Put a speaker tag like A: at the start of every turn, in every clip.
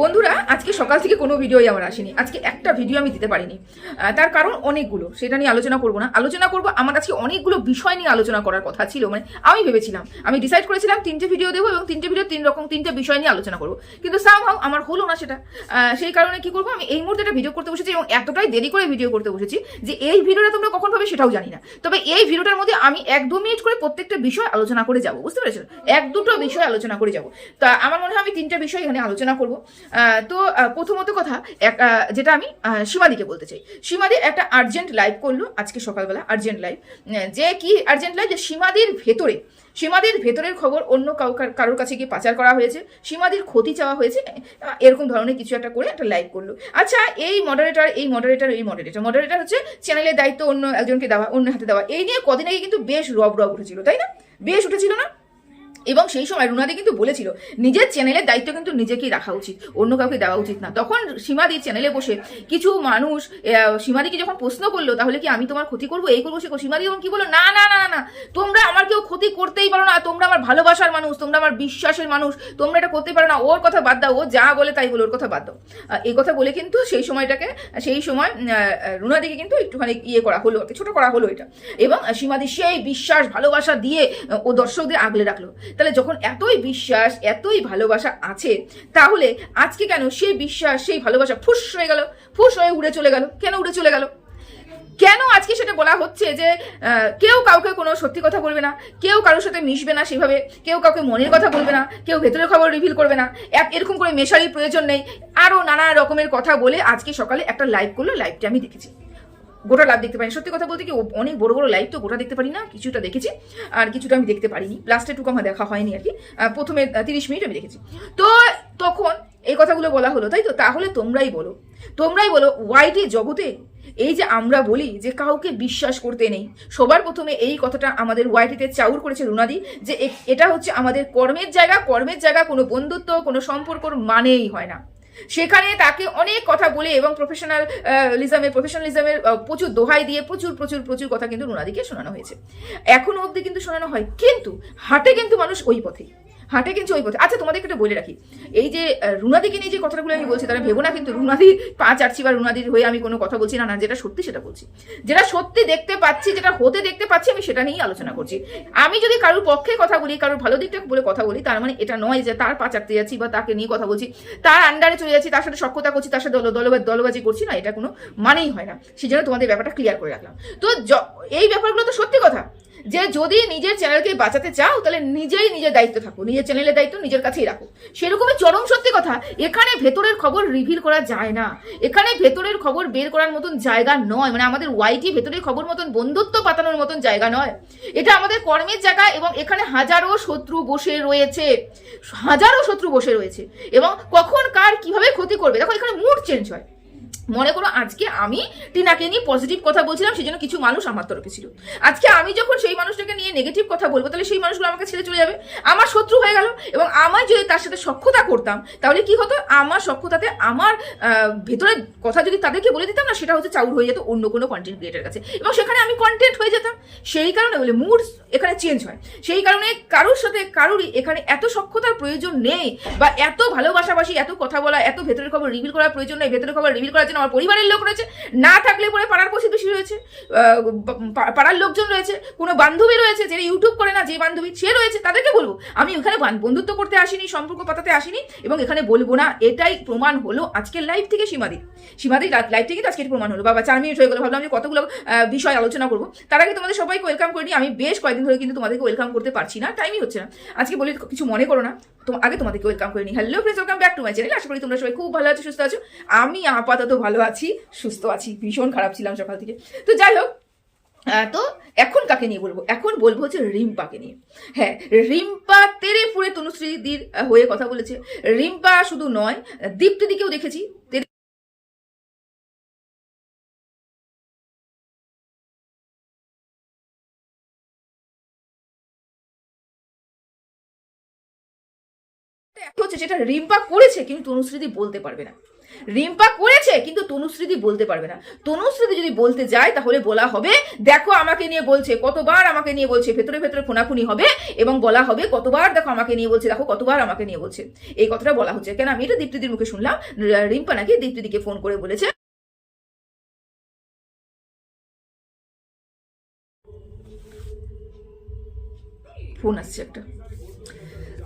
A: বন্ধুরা, আজকে সকাল থেকে কোনো ভিডিওই আমার আসেনি। আজকে একটা ভিডিও আমি দিতে পারিনি। তার কারণ অনেকগুলো, সেটা নিয়ে আলোচনা করব না। আলোচনা করব আমার আজকে অনেকগুলো বিষয় নিয়ে আলোচনা করার কথা ছিল মানে আমি ভেবেছিলাম। আমি ডিসাইড করেছিলাম তিনটে ভিডিও দেবো এবং তিনটে ভিডিও তিন রকম তিনটে বিষয় নিয়ে আলোচনা করব। কিন্তু সামহাও আমার হলো না সেটা। সেই কারণে কি করব, আমি এই মুহূর্তে একটা ভিডিও করতে বসেছি এবং এতটাই দেরি করে ভিডিও করতে বসেছি যে এই ভিডিওটা তোমরা কখন পাবে সেটাও জানি না। তবে এই ভিডিওটার মধ্যে আমি এক দু মিনিট করে প্রত্যেকটা বিষয় আলোচনা করে যাব, বুঝতে পেরেছ? এক দুটো বিষয় আলোচনা করে যাব। তা আমার মনে হয় আমি তিনটা বিষয় এখানে আলোচনা করব। তো প্রথমত কথা, এক যেটা আমি সীমাদিকে বলতে চাই। সীমাদি একটা আর্জেন্ট লাইভ করল আজকে সকালবেলা আর্জেন্ট লাইভ যে কি আর্জেন্ট লাইভ যে সীমাদির ভেতরে, সীমাদির ভেতরের খবর অন্য কারোর কাছে গিয়ে পাচার করা হয়েছে, সীমাদির ক্ষতি চাওয়া হয়েছে এরকম ধরনের কিছু একটা করে একটা লাইভ করল। আচ্ছা এই মডারেটর এই মডারেটর এই মডারেটর মডারেটর হচ্ছে চ্যানেলের দায়িত্ব অন্য একজনকে দেওয়া, অন্য হাতে দেওয়া। এই নিয়ে কদিন আগে কিন্তু বেশ রব রব উঠেছিল, তাই না? বেশ উঠেছিল না? এবং সেই সময় রুনাদি কিন্তু বলেছিল নিজের চ্যানেলের দায়িত্ব কিন্তু নিজেকেই রাখা উচিত অন্য কাউকে দেওয়া উচিত না। তখন সীমাদি চ্যানেলে বসে কিছু মানুষ সীমাদিকে যখন প্রশ্ন করল তাহলে কি আমি তোমার ক্ষতি করব? এই করব সে সীমাদি যখন কি বলল না না না না, তোমরা আমার কেউ ক্ষতি করতেই পারো না তোমরা আমার ভালোবাসার মানুষ তোমরা আমার বিশ্বাসের মানুষ তোমরা এটা করতে পারো না ওর কথা বাদ দাও ও যা বলে তাই বলে ওর কথা বাদ দাও। এই কথা বলে কিন্তু সেই সময়টাকে সেই সময় রুনাদিকে কিন্তু একটুখানি ইয়ে করা হলো ছোট করা হলো এটা। এবং সীমাদি সেই বিশ্বাস ভালোবাসা দিয়ে ও দর্শকদের আগলে রাখল। তাহলে যখন এতই বিশ্বাস, এতই ভালোবাসা আছে, তাহলে আজকে কেন সেই বিশ্বাস, সেই ভালোবাসা ফুস হয়ে গেল, ফুস হয়ে উড়ে চলে গেল? কেন উড়ে চলে গেল? কেন আজকে সেটা বলা হচ্ছে যে কেউ কাউকে কোনো সত্যি কথা বলবে না, কেউ কারোর সাথে মিশবে না সেভাবে, কেউ কাউকে মনের কথা বলবে না, কেউ ভেতরের খবর রিভিল করবে না এরকম করে মেশারির প্রয়োজন নেই আরও নানা রকমের কথা বলে আজকে সকালে একটা লাইভ করল লাইভটা আমি দেখেছি। গোটা লাইভ দেখতে পারিনি। সত্যি কথা বলতে কি অনেক বড় বড় লাইভ তো গোটা দেখতে পারি না, কিছুটা দেখেছি, আর কিছুটা আমি দেখতে পারিনি। লাস্টে টুকু আমার দেখা হয়নি আর কি। প্রথমে তিরিশ মিনিট আমি দেখেছি। তো তখন এই কথাগুলো বলা হলো, তাই তো? তাহলে তোমরাই বলো। তোমরাই বলো ওয়াইটি জগতে, এই যে আমরা বলি যে কাউকে বিশ্বাস করতে নেই, সবার প্রথমে এই কথাটা আমাদের ওয়াইটিতে চাউর করেছে রুনাদি, যে এটা হচ্ছে আমাদের কর্মের জায়গা কর্মের জায়গা, কোনো বন্ধুত্ব, কোনো সম্পর্কর মানেই হয় না। সেখানে তাকে অনেক কথা বলে এবং প্রফেশনাল লিজমের প্রফেশনালিজমের প্রচুর দোহাই দিয়ে প্রচুর প্রচুর প্রচুর কথা কিন্তু রুনাদিকে শোনানো হয়েছে। এখনও অবধি কিন্তু শোনানো হয়, কিন্তু হাটে কিন্তু মানুষ ওই পথেই। হাটে কিন্তু ওই পথে আচ্ছা তোমাদেরকে একটা বলে রাখি। এই যে রুনাদিকে নিয়ে যে কথাগুলো আমি বলছি, তারা ভেবো না কিন্তু রুনাদি পা চাটছি বা রুনাদির হয়ে আমি কোনো কথা বলছি না না, যেটা সত্যি সেটা বলছি। যেটা সত্যি দেখতে পাচ্ছি, যেটা হতে দেখতে পাচ্ছি, আমি সেটা নিয়েই আলোচনা করছি। আমি যদি কারোর পক্ষে কথা বলি, কারোর ভালো দিকটা বলে কথা বলি, তার মানে এটা নয় যে তার পা চাটতে যাচ্ছি বা তাকে নিয়ে কথা বলছি। তার আন্ডারে চলে যাচ্ছি, তার সাথে সক্ষতা করছি, তার সাথে দল- দলবা- দলবাজি করছি না, এটা কোনো মানেই হয় না। সেই জন্য তোমাদের ব্যাপারটা ক্লিয়ার করে রাখলাম। তো এই ব্যাপারগুলো তো সত্যি কথা। যে যদি নিজের চ্যানেলকে বাঁচাতে চাও, তাহলে নিজেই নিজের দায়িত্ব থাকো। নিজের চ্যানেলের দায়িত্ব নিজের কাছেই রাখো। সেরকমই চরম সত্যি কথা, এখানে ভেতরের খবর রিভিল করা যায় না। এখানে ভেতরের খবর বের করার মতন জায়গা নয়। মানে আমাদের ওয়াইটি ভেতরের খবর মতন বন্ধুত্ব পাতানোর মতন জায়গা নয়। এটা আমাদের কর্মের জায়গা এবং এখানে হাজারো শত্রু বসে রয়েছে। হাজারো শত্রু বসে রয়েছে। এবং কখন কার কীভাবে ক্ষতি করবে? দেখো, এখানে মুড চেঞ্জ হয়। মনে করো আজকে আমি টিনাকে নিয়ে পজিটিভ কথা বলছিলাম সেই জন্য কিছু মানুষ আমার তরফে ছিল। আজকে আমি যখন সেই মানুষটাকে নিয়ে নেগেটিভ কথা বলব, তাহলে সেই মানুষগুলো আমাকে ছেড়ে চলে যাবে। আমার শত্রু হয়ে গেল এবং আমার যদি তার সাথে সক্ষতা করতাম, তাহলে কি হতো? আমার সক্ষতাতে আমার ভেতরের কথা যদি তাদেরকে বলে দিতাম না, সেটা হচ্ছে চাউর হয়ে যেত অন্য কোনো কন্টেন্ট ক্রিয়েটার কাছে। এবং সেখানে আমি কন্টেন্ট হয়ে যেতাম। সেই কারণে বলে মুড এখানে চেঞ্জ হয়। সেই কারণে কারোর সাথে, কারোরই এখানে এত সক্ষতার প্রয়োজন নেই, বা এত ভালোবাসাবাসি, এত কথা বলা, এত ভেতরের খবর রিভিল করার প্রয়োজন নেই, ভেতরের খবর রিভিল করার জন্য আমার পরিবারের লোক রয়েছে। না থাকলে পরে পাড়ার প্রতিবেশী রয়েছে। পাড়ার লোকজন রয়েছে, কোনো বান্ধবী রয়েছে যে ইউটিউব করে না, যে বান্ধবী সে রয়েছে, তাদেরকে বলব। আমি ওখানে বন্ধুত্ব করতে আসিনি, সম্পর্ক পাতাতে আসিনি, এবং এখানে বলব না, এটাই প্রমাণ হলো আজকের লাইভ থেকে সীমাদি। সীমাদি লাইভ থেকে আজকের প্রমাণ হলো। বাবা, চার মিনিট হয়ে গেলো, ভাবলাম আমি কতগুলো বিষয় আলোচনা করব। তার আগে তোমাদের সবাইকে ওয়েলকাম করিনি আমি বেশ কয়েকদিন ধরে কিন্তু তোমাদেরকে ওয়েলকাম করতে পারছি না টাইমই হচ্ছে না। আজকে বলি, কিছু মনে করো না। তো আগে তোমাদেরকে ওয়েলকাম করে নিই। Hello friends welcome back to my channel আশা করি তোমরা সবাই খুব ভালো আছো, সুস্থ আছো। আমি আপাতত ভালো আছি, সুস্থ আছি, ভীষণ খারাপ ছিলাম সকাল থেকে। তো যাই হোক তো এখন কাকে নিয়ে বলব? এখন বলব হচ্ছে রিম্পাকে নিয়ে। হ্যাঁ রিম্পা তেরে ফুরে তনুশ্রীদির দির হয়ে কথা বলেছে। রিম্পা শুধু নয়, দীপ্তিদিকেও দেখেছি। হচ্ছে যেটা রিম্পা করেছে, কিন্তু তনুশ্রীদি বলতে পারবে না। রিম্পা করেছে, কিন্তু তনুশ্রীদি বলতে পারবে না। তনুশ্রীদি যদি বলতে যায়, তাহলে বলা হবে, দেখো আমাকে নিয়ে বলছে, কতবার আমাকে নিয়ে বলছে, ভেতরে ভেতরে ফোনাফুনি হবে এবং বলা হবে, কতবার দেখো আমাকে নিয়ে বলছে, দেখো কতবার আমাকে নিয়ে বলছে। এই কথাটা বলা হচ্ছে। কেন? আমি এটা দীপ্তিদির মুখে শুনলাম, রিম্পা নাকি দীপ্তিদিকে ফোন করে বলেছে। ফোন আসছে একটা।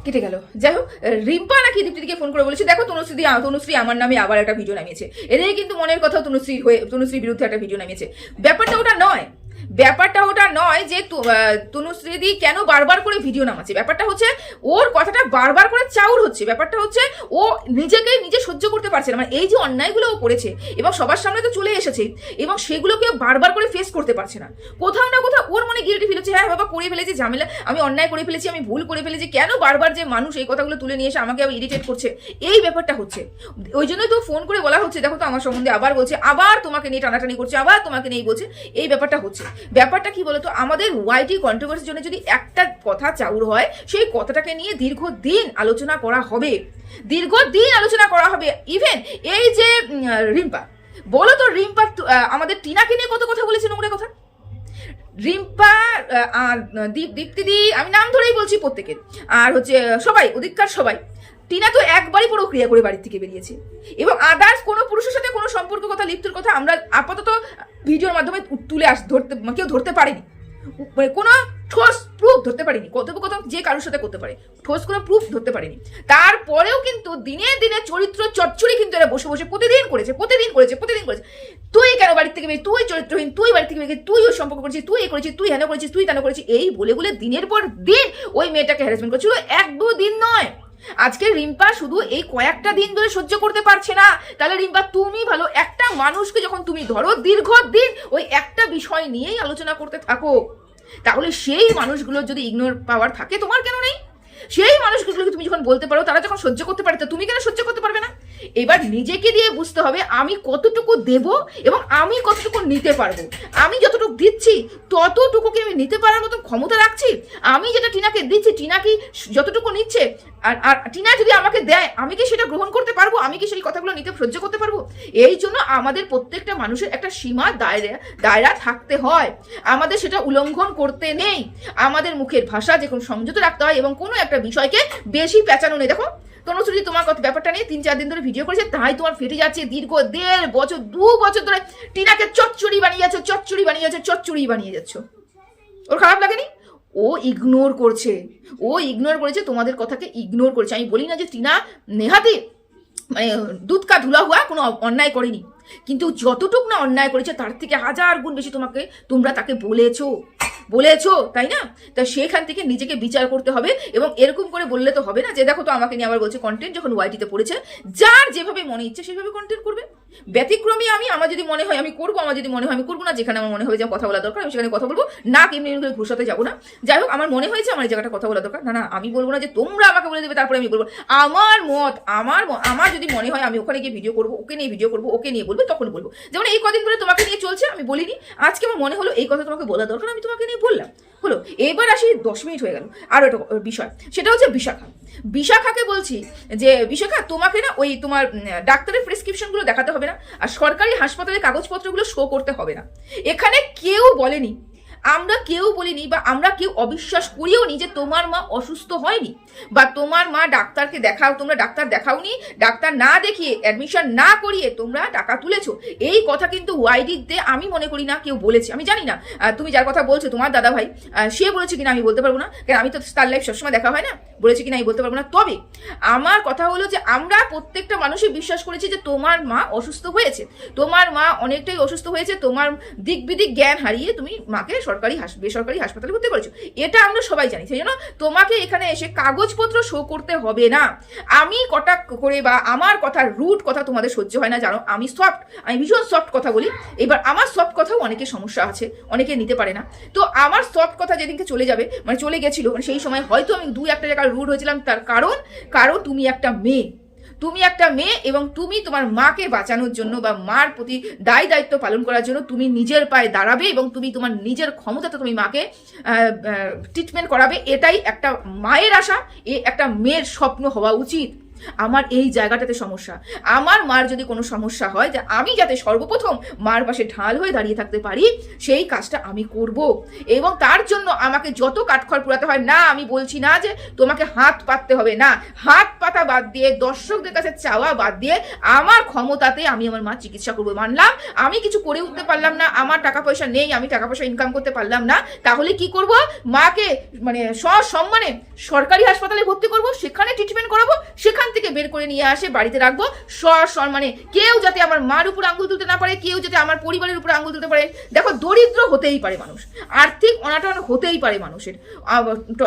A: কেটে গেল। যাই হোক, রিম্পা নাকি দীপ্তিদিকে ফোন করে বলেছে, দেখো, তনুশ্রী তনুশ্রী আমার নামে আবার একটা ভিডিও নামিয়েছে। এদের কিন্তু মনের কথা তনুশ্রী হয়ে তনুশ্রীর বিরুদ্ধে একটা ভিডিও নামিয়েছে। ব্যাপারটা ওটা নয়। ব্যাপারটা ওটা নয় যে তনুশ্রীদি কেন বারবার করে ভিডিও নামাচ্ছে? ব্যাপারটা হচ্ছে ওর কথাটা বারবার করে চাউর হচ্ছে। ব্যাপারটা হচ্ছে ও নিজেকে নিজে সহ্য করতে পারছে না। মানে এই যে অন্যায়গুলো ও করেছে এবং সবার সামনে তো চলে এসেছে এবং সেগুলোকে বারবার করে ফেস করতে পারছে না। কোথাও না কোথাও ওর মনে গিলটি ফিল হচ্ছে হ্যাঁ বাবা, করে ফেলেছি, ঝামেলা, আমি অন্যায় করে ফেলেছি, আমি ভুল করে ফেলেছি, কেন বারবার যে মানুষ এই কথাগুলো তুলে নিয়ে এসে আমাকে ইরিটেট করছে? এই ব্যাপারটা হচ্ছে। ওই জন্যই তো ফোন করে বলা হচ্ছে, দেখো তো, আমার সম্বন্ধে আবার বলছে, আবার তোমাকে নিয়ে টানাটানি করছে, আবার তোমাকে নিয়ে বলছে। এই ব্যাপারটা হচ্ছে। ব্যাপারটা কি বলতো? আমাদের ওয়াইটি কন্ট্রোভার্সির জন্য যদি একটা কথা চাউর হয়, সেই কথাটাকে নিয়ে দীর্ঘদিন আলোচনা করা হবে। দীর্ঘদিন আলোচনা করা হবে। ইভেন এই যে রিম্পা, বলো তো রিম্পা আমাদের টিনাকে নিয়ে কত কথা বলেছে নোংরা কথা? রিম্পা দীপ, দীপ্তিদি, আমি নাম ধরেই বলছি প্রত্যেকের। আর হচ্ছে, সবাই অধিকার সবাই। টিনা তো একবারই পুরো ক্রিয়া করে বাড়ির থেকে বেরিয়েছে। এবং আদার্স কোনো পুরুষের সাথে কোনো সম্পর্ক কথা, লিপ্তির কথা আমরা আপাতত ভিডিওর মাধ্যমে তুলে আস ধরতে, কেউ ধরতে পারেনি। মানে কোনো ঠোস প্রুফ ধরতে পারিনি। কথোপকথন যে কারোর সাথে করতে পারে, ঠোস কোনো প্রুফ ধরতে পারিনি। তারপরেও কিন্তু দিনে দিনে চরিত্র চচ্চড়ি কিন্তু এরা বসে বসে প্রতিদিন করেছে প্রতিদিন করেছে প্রতিদিন করেছে। তুই কেন বাড়ির থেকে বেরিয়ে তুই চরিত্রহীন, তুই বাড়ি থেকে বেরিয়ে তুই ওর সম্পর্ক করেছিস, তুই এ করেছিস, তুই হেন করেছিস, তুই তেন করেছিস, এই বলে বলে দিনের পর দিন ওই মেয়েটাকে হ্যারাসমেন্ট করছিল। এক দু দিন নয়। আজকে রিম্পা শুধু এই কয়েকটা দিন ধরে সহ্য করতে পারছে না। তাহলে রিম্পা, তুমি ভালো একটা মানুষকে যখন তুমি ধরো দীর্ঘ দিন ওই একটা বিষয় নিয়েই আলোচনা করতে থাকো। তাহলে সেই মানুষগুলোর যদি ইগনোর পাওয়ার থাকে, তোমার কেন নেই? সেই মানুষগুলোকে তুমি যখন বলতে পারো, তারা যখন সহ্য করতে পারে, তো তুমি কেন সহ্য করতে পারবে না? এবার নিজেকে দিয়ে বুঝতে হবে আমি কতটুকু দেব এবং আমি কতটুকু নিতে পারব। আমি যতটুকু দিচ্ছি, ততটুকুকে আমি নিতে পারার মতো ক্ষমতা রাখছি? আমি যেটা টিনাকে দিচ্ছি, টিনা কি যতটুকু নিচ্ছে? আর আর টিনা যদি আমাকে দেয়, আমি কি সেটা গ্রহণ করতে পারব? আমি কি সেই কথাগুলো নিতে সহ্য করতে পারব? এই জন্য আমাদের প্রত্যেকটা মানুষের একটা সীমা দায়রা দায়রা থাকতে হয়। আমাদের সেটা উল্লঙ্ঘন করতে নেই। আমাদের মুখের ভাষা যে সংযত রাখতে হয় এবং কোনো একটা বিষয়কে বেশি পেঁচানো নেই। দেখো তনুশ্রী তোমার কথা, ব্যাপারটা নিয়ে তিন, চার দিন ধরে ভিডিও করেছে, তাই তোমার ফেটে যাচ্ছে দীর্ঘ দেড় বছর, দু বছর ধরে টিনাকে চচ্চড়ি বানিয়ে যাচ্ছ চচ্চড়ি বানিয়ে যাচ্ছে চচ্চড়ি বানিয়ে যাচ্ছ। ওর খারাপ লাগেনি? ও ইগনোর করছে, ও ইগনোর করেছে, তোমাদের কথাকে ইগনোর করেছে। আমি বলি না যে টিনা নেহাতি মানে দুধকা ধুলা হওয়া কোনো অন্যায় করেনি। কিন্তু যতটুকু না অন্যায় করেছে, তার থেকে হাজার গুণ বেশি তোমাকে তোমরা তাকে বলেছ। বলেছ, তাই না? তা সেখান থেকে নিজেকে বিচার করতে হবে এবং এরকম করে বললে তো হবে না যে, দেখো তো আমাকে নিয়ে আবার বলছে কন্টেন্ট যখন ওয়াইটিতে পড়েছে, যার যেভাবে মনে ইচ্ছে সেভাবে কন্টেন্ট করবে। ব্যতিক্রমী আমি, আমার যদি মনে হয় আমি করব, আমার যদি মনে হয় আমি করব না, যেখানে আমার মনে হয় যে কথা বলা দরকার, আমি সেখানে কথা বলব। না এমনি এমনি ঘুষাতে যাব না। যাই হোক, আমার মনে হয়েছে আমার জায়গাটা কথা বলা দরকার। না না, আমি বলব না যে তোমরা আমাকে বলে দেবে, তারপরে আমি বলব। আমার মত, আমার আমার যদি মনে হয় আমি ওখানে গিয়ে ভিডিও করব, ওকে নিয়ে ভিডিও করব, ওকে নিয়ে বলব, তখন বলব। যেমন এই কদিন ধরে তোমাকে নিয়ে চলছে, আমি বলিনি। আজকে আমার মনে হলো এই কথা তোমাকে বলা দরকার, আমি তোমাকে নিয়ে বললাম। হলো, এবার আসি দশ মিনিট হয়ে গেল। আরও একটা বিষয়, সেটা হচ্ছে বিশাখা। বিশাখাকে বলছি যে, বিশাখা, তোমাকে না ওই তোমার ডাক্তারের প্রেসক্রিপশনগুলো দেখাতে হবে না, আর সরকারি হাসপাতালের কাগজপত্রগুলো শো করতে হবে না। এখানে কেউ বলেনি আমরা কেউ বলিনি বা আমরা কেউ অবিশ্বাস করিও নি যে তোমার মা অসুস্থ হয়নি বা তোমার মা ডাক্তারকে দেখাও, তোমরা ডাক্তার দেখাওনি, ডাক্তার না দেখিয়ে অ্যাডমিশন না করিয়ে তোমরা টাকা তুলেছো। এই কথা কিন্তু ওয়াইডিতে আমি মনে করি না, কেউ বলেছে। আমি জানি না তুমি যার কথা বলছো, তোমার দাদা ভাই সে বলেছে কিনা আমি বলতে পারব না। কারণ আমি তো তার লাইফ সবসময় দেখা হয় না? বলেছে কিনা আমি বলতে পারব না। তবে আমার কথা হলো যে আমরা প্রত্যেকটা মানুষই বিশ্বাস করেছি যে তোমার মা অসুস্থ হয়েছে। তোমার মা অনেকটাই অসুস্থ হয়েছে, তোমার দিক বিদিক জ্ঞান হারিয়ে তুমি মাকে সরকারি বেসরকারি হাসপাতালে ভর্তি করেছ। এটা আমরা সবাই জানি। সেই জন্য তোমাকে এখানে এসে কাগজপত্র শো করতে হবে না। আমি কটাক করে বা আমার কথা রুট কথা তোমাদের সহ্য হয় না, জানো? আমি সফট আমি ভীষণ সফট কথা বলি। এবার আমার সফট কথাও অনেকের সমস্যা আছে, অনেকে নিতে পারে না। তো আমার সফট কথা যেদিনকে চলে যাবে মানে চলে গেছিল মানে সেই সময় হয়তো আমি দু একটা জায়গায় রুড হয়েছিলাম তার কারণ কারণ তুমি একটা মেয়ে। তুমি একটা মেয়ে এবং তুমি তোমার মাকে বাঁচানোর জন্য বা মার প্রতি দায় দায়িত্ব পালন করার জন্য তুমি নিজের পায়ে দাঁড়াবে এবং তুমি তোমার নিজের ক্ষমতাতে তুমি মাকে ট্রিটমেন্ট করাবে। এটাই একটা মায়ের আশা, এ একটা মেয়ের স্বপ্ন হওয়া উচিত। আমার এই জায়গাটাতে সমস্যা। আমার মার যদি কোনো সমস্যা হয়, যে আমি যাতে সর্বপ্রথম মার পাশে ঢাল হয়ে দাঁড়িয়ে থাকতে পারি, সেই কাজটা আমি করব। এবং তার জন্য আমাকে যত কাঠখড় পুরাতে হয়, না, আমি বলছি না যে তোমাকে হাত পাততে হবে, না। হাত পাতা বাদ দিয়ে, দর্শকদের কাছে চাওয়া বাদ দিয়ে, আমার ক্ষমতাতে আমি আমার মা চিকিৎসা করব। মানলাম, আমি কিছু করে উঠতে পারলাম না, আমার টাকা পয়সা নেই, আমি টাকা পয়সা ইনকাম করতে পারলাম না। তাহলে কি করব? মাকে মানে সসম্মানে সরকারি হাসপাতালে ভর্তি করব, সেখানে ট্রিটমেন্ট করাবো, সেখান থেকে বের করে নিয়ে আসে বাড়িতে রাখব। সসম্মানে কেউ যাতে আমার মার উপর আঙ্গুল তুলতে না পারে, কেউ যাতে আমার পরিবারের উপর আঙ্গুল তুলতে পারে। দেখো, দরিদ্র হতেই পারে মানুষ, আর্থিক অনাটন হতেই পারে মানুষের।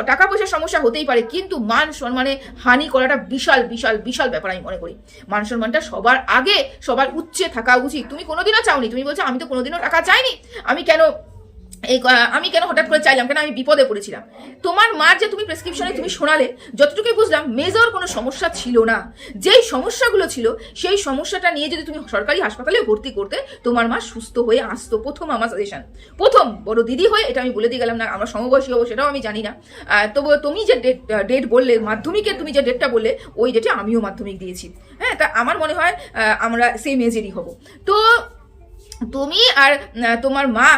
A: টাকা পয়সার সমস্যা হতেই পারে, কিন্তু মান সম্মানে হানি করাটা বিশাল বিশাল বিশাল ব্যাপার আমি মনে করি। মান সম্মানটা সবার আগে, সবার উচ্চে থাকা উচিত। তুমি কোনোদিনও চাওনি, তুমি বলছো, আমি তো কোনোদিনও টাকা চাইনি। আমি কেন এই আমি কেন হঠাৎ করে চাইলাম? কেন আমি বিপদে পড়েছিলাম? তোমার মার যে তুমি প্রেসক্রিপশনে তুমি শোনালে, যতটুকুই বুঝলাম মেজর কোনো সমস্যা ছিল না। যেই সমস্যাগুলো ছিল, সেই সমস্যাটা নিয়ে যদি তুমি সরকারি হাসপাতালে ভর্তি করতে, তোমার মা সুস্থ হয়ে আসতো। প্রথম আমার সাজেশন প্রথম, বড় দিদি হয়ে, এটা আমি বলে দিয়ে গেলাম না, আমরা সমবয়সী হব, সেটাও আমি জানি না। তবু তুমি যে ডেট ডেট বললে, মাধ্যমিকের তুমি যে ডেটটা বললে, ওই ডেটে আমিও মাধ্যমিক দিয়েছি। হ্যাঁ তা আমার মনে হয় আমরা সেম এজেরই হব। তো তুমি আর তোমার মা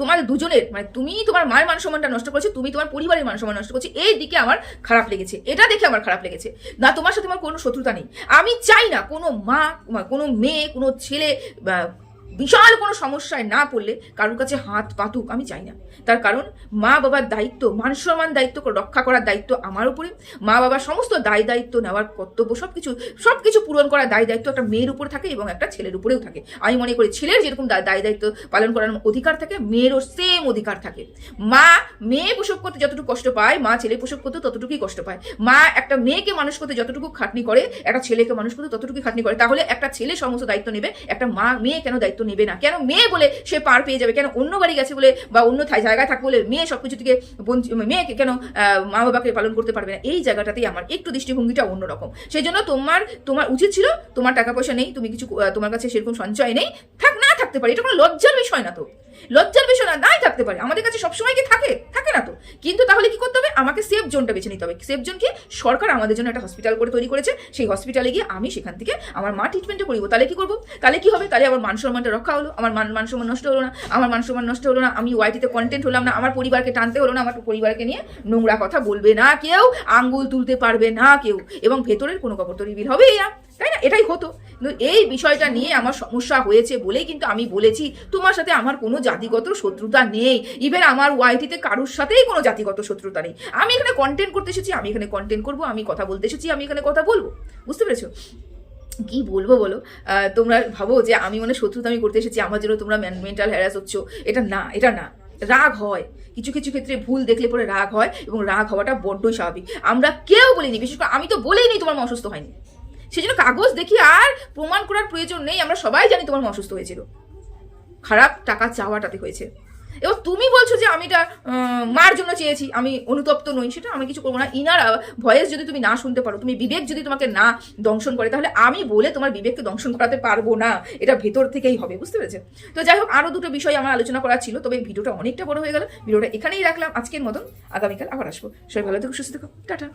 A: তোমার দুজনের মানে তুমি তোমার মায়ের মান সম্মানটা নষ্ট করছ, তুমি তোমার পরিবারের মান সম্মান নষ্ট করছ, এই দিকে আমার খারাপ লেগেছে। এটা দেখে আমার খারাপ লেগেছে। না, তোমার সাথে আমার কোনো শত্রুতা নেই। আমি চাই না কোনো মা, কোনো মেয়ে, কোনো ছেলে বিশাল কোনো সমস্যায় না পড়লে কারোর কাছে হাত পাতুক আমি চাই না। তার কারণ, মা বাবার দায়িত্ব, মান সম্মান দায়িত্ব রক্ষা করার দায়িত্ব আমার উপরে। মা বাবার সমস্ত দায় দায়িত্ব নেওয়ার কর্তব্য সব কিছু সব কিছু পূরণ করার দায় দায়িত্ব একটা মেয়ের উপর থাকে এবং একটা ছেলের উপরেও থাকে। আমি মনে করি ছেলের যেরকম দায় দায় দায়িত্ব পালন করার অধিকার থাকে, মেয়েরও সেম অধিকার থাকে। মা, মেয়ে প্রসব করতে যতটুকু কষ্ট পায়, মা ছেলে প্রসব করতে ততটুকুই কষ্ট পায়। মা একটা মেয়েকে মানুষ করতে যতটুকু খাটনি করে, একটা ছেলেকে মানুষ করতে ততটুকুই খাটনি করে, তাহলে একটা ছেলে সমস্ত দায়িত্ব নেবে, একটা মা, মেয়ে কেন দায়িত্ব নেবে না। কেন মেয়ে বলে সে পার পেয়ে যাবে? কেন অন্য বাড়ি গেছে বলে বা অন্য জায়গায় থাকবে বলে মেয়ে সব কিছু থেকে মেয়েকে কেন মা বাবাকে পালন করতে পারবে না? এই জায়গাটাতেই আমার একটু দৃষ্টিভঙ্গিটা অন্যরকম। সেই জন্য তোমার তোমার উচিত ছিল, তোমার টাকা পয়সা নেই, তুমি কিছু তোমার কাছে সেরকম সঞ্চয় নেই, থাক থাকতে পারে, এটা কোনো লজ্জার বিষয় না তো। লজ্জার বিষয় না, নাই থাকতে পারে। আমাদের কাছে সবসময় কি থাকে? থাকে না তো। কিন্তু তাহলে কি করতে হবে? আমাকে সেফ জোনটা বেছে নিতে হবে। সেফ জোন কি? সরকার আমাদের জন্য একটা হসপিটাল করে তৈরি করেছে। সেই হসপিটালে গিয়ে আমি সেখান থেকে আমার মা ট্রিটমেন্টটা করিব। তাহলে কি করব? তাহলে কি হবে? তাহলে আমার মান সম্মানটা রক্ষা হলো। আমার মান মান সম্মান নষ্ট হলো না। আমার মান সম্মান নষ্ট হলো না। আমি ওয়াইটিতে কন্টেন্ট হলাম না। আমার পরিবারকে টানতে হলো না। আমার পরিবারকে নিয়ে নোংরা কথা বলবে না কেউ। আঙ্গুল তুলতে পারবে না কেউ। এবং ভেতরের কোনো খবর তো রিভিল হবেই না। তাই না? এটাই হতো। কিন্তু এই বিষয়টা নিয়ে আমার সমস্যা হয়েছে বলেই কিন্তু আমি বলেছি, তোমার সাথে আমার কোনো জাতিগত শত্রুতা নেই। ইভেন আমার ওয়াইটিতে কারোর সাথেই কোনো জাতিগত শত্রুতা নেই। আমি এখানে কন্টেন্ট করতে এসেছি, আমি এখানে কন্টেন্ট করব, আমি কথা বলতে এসেছি, আমি এখানে কথা বলব। বুঝতে পেরেছ? কি বলব বলো? তোমরা ভাবো যে আমি মানে শত্রুতা আমি করতে এসেছি, আমার জন্য তোমরা মেন্টাল হ্যারাস হচ্ছ। এটা না এটা না। রাগ হয়। কিছু কিছু ক্ষেত্রে ভুল দেখলে পরে রাগ হয় এবং রাগ হওয়াটা বড্ডই স্বাভাবিক। আমরা কেউ বলিনি, বিশেষ করে আমি তো বলেই নি তোমার অসুস্থ হয়নি। সেই জন্য কাগজ দেখি আর প্রমাণ করার প্রয়োজন নেই। আমরা সবাই জানি তোমার অসুস্থ হয়েছিল। খারাপ টাকা চাওয়াটাতে হয়েছে। এবার তুমি বলছো যে আমি এটা মার জন্য চেয়েছি, আমি অনুতপ্ত নই, সেটা আমি কিছু করব না। ইনার ভয়েস যদি তুমি না শুনতে পারো, তুমি বিবেক যদি তোমাকে না দংশন করে, তাহলে আমি বলে তোমার বিবেককে দংশন করাতে পারব না। এটা ভেতর থেকেই হবে, বুঝতে পেরেছে? তো যাই হোক আরও দুটো বিষয় আমার আলোচনা করা ছিল, তবে ভিডিওটা অনেকটা বড় হয়ে গেল। ভিডিওটা এখানেই রাখলাম। আজকের মতন আগামীকাল আবার আসব। সবাই ভালো থেকো, সুস্থ থেকো। টাটা।